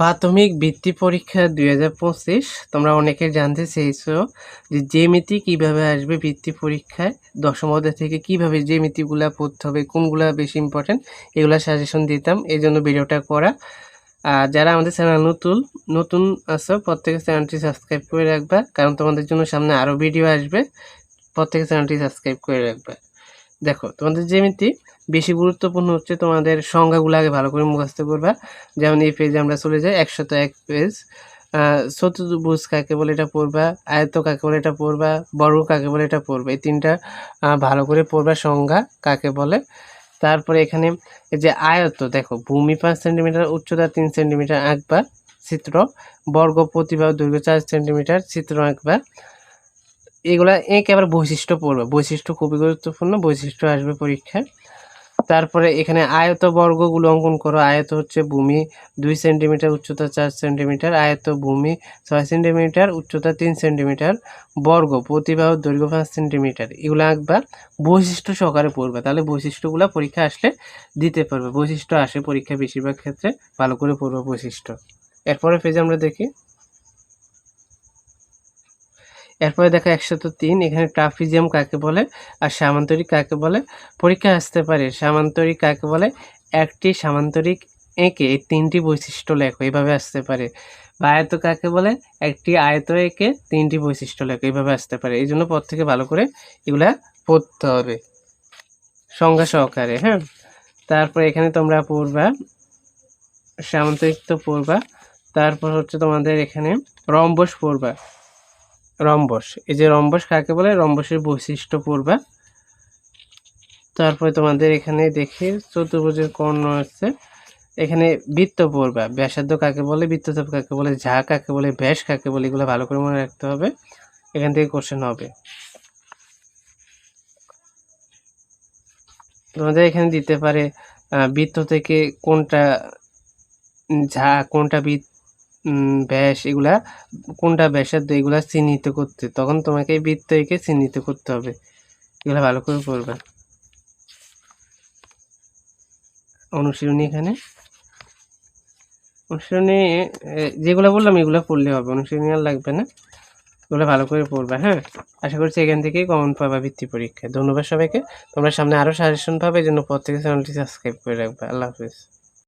প্রাথমিক বৃত্তি পরীক্ষা দুই হাজার পঁচিশ, তোমরা অনেকে জানতে চেয়েছো যে জ্যামিতি কীভাবে আসবে বৃত্তি পরীক্ষায়, দশম অধ্যায় থেকে কীভাবে জ্যামিতিগুলা পড়তে হবে, কোনগুলা বেশি ইম্পর্টেন্ট এগুলো সাজেশন দিতাম এই জন্য ভিডিওটা করা। আর যারা আমাদের চ্যানেল নতুন নতুন আছো, প্রত্যেকের চ্যানেলটি সাবস্ক্রাইব করে রাখবা, কারণ তোমাদের জন্য সামনে আরও ভিডিও আসবে, প্রত্যেকের চ্যানেলটি সাবস্ক্রাইব করে রাখবা। দেখো, তোমাদের জ্যামিতি বেশি গুরুত্বপূর্ণ হচ্ছে তোমাদের সংজ্ঞাগুলো আগে ভালো করে মুখস্থ করবা। যেমন এই পেজে আমরা চলে যাই, একশত এক পেজ চতুর্ভুজ কাকে বলে এটা পড়বা আয়ত কাকে বলে এটা পড়বা বর্গ কাকে বলে এটা পড়বা। এই তিনটা ভালো করে পড়বা সংজ্ঞা কাকে বলে। তারপরে এখানে যে আয়ত্ত, দেখো, ভূমি পাঁচ সেন্টিমিটার, উচ্চতা তিন সেন্টিমিটার আঁকবা চিত্র। বর্গ প্রতিভা দৈর্ঘ্য চার সেন্টিমিটার, চিত্র আঁকবা এগুলা একে আবার বৈশিষ্ট্য পড়বে। বৈশিষ্ট্য খুবই গুরুত্বপূর্ণ, বৈশিষ্ট্য আসবে পরীক্ষায়। তারপরে এখানে আয়ত বর্গগুলো অঙ্কন করো। আয়ত হচ্ছে ভূমি, দুই সেন্টিমিটার উচ্চতা চার সেন্টিমিটার। আয়ত ভূমি, ছয় সেন্টিমিটার, উচ্চতা তিন সেন্টিমিটার। বর্গ, প্রতিবাহ দৈর্ঘ্য পাঁচ সেন্টিমিটার। এগুলো আঁকবা বৈশিষ্ট্য সহকারে পড়বে। তাহলে বৈশিষ্ট্যগুলো পরীক্ষা আসলে দিতে পারবে। বৈশিষ্ট্য আসে পরীক্ষা বেশিরভাগ ক্ষেত্রে। ভালো করে পড়বে বৈশিষ্ট্য। এরপরে পেজে আমরা দেখি। এরপরে দেখো একশত তিন, এখানে ট্রাফিজিয়াম কাকে বলে আর সামান্তরিক কাকে বলে? পরীক্ষা আসতে পারে। সামান্তরিক কাকে বলে? একটি সামান্তরিক এঁকে, এই তিনটি বৈশিষ্ট্য লেখো এইভাবে আসতে পারে। বা আয়ত কাকে বলে? একটি আয়ত এঁকে তিনটি বৈশিষ্ট্য লেখো এইভাবে আসতে পারে। এই জন্য পর থেকে ভালো করে এগুলা পড়তে হবে। সংজ্ঞা সহকারে হ্যাঁ? তারপর এখানে তোমরা পড়বা, সামান্তরিক তো পড়বা। তারপর হচ্ছে তোমাদের এখানে রম্বস পড়বা। রম্বস। এই যে রম্বস কাকে বলে? রম্বসের বৈশিষ্ট্য পড়বা তারপরে তোমাদের এখানে দেখে চতুর্ভুজের কর্ণ আছে। এখানে বৃত্ত পড়বা ব্যাসার্ধ কাকে বলে? বৃত্তচাপ কাকে বলে? ঝা কাকে বলে? ব্যাস কাকে বলে? এগুলো ভালো করে মনে রাখতে হবে। এখান থেকে কোশ্চেন হবে। তোমাদের এখানে দিতে পারে বৃত্ত থেকে কোনটা ঝা, কোনটা বৃত্ত ব্যাস এগুলা কোনটা ব্যাসার্ধ এগুলা চিহ্নিত করতে, তখন তোমাকে বৃত্ত এঁকে চিহ্নিত করতে হবে। এগুলা ভালো করে পড়বে। অনুশীলনী এখানে। অনুশীলনী যেগুলো বললাম এগুলো পড়লে হবে, অনুশীলনী আর লাগবে না। এগুলো ভালো করে পড়বে হ্যাঁ? আশা করছি এখান থেকেই কমন পাবা বৃত্তি পরীক্ষায় ধন্যবাদ সবাইকে। তোমরা সামনে আরও সাজেশন পাবে এই জন্য প্রত্যেকের চ্যানেলটি সাবস্ক্রাইব করে রাখবে। আল্লাহ হাফিজ।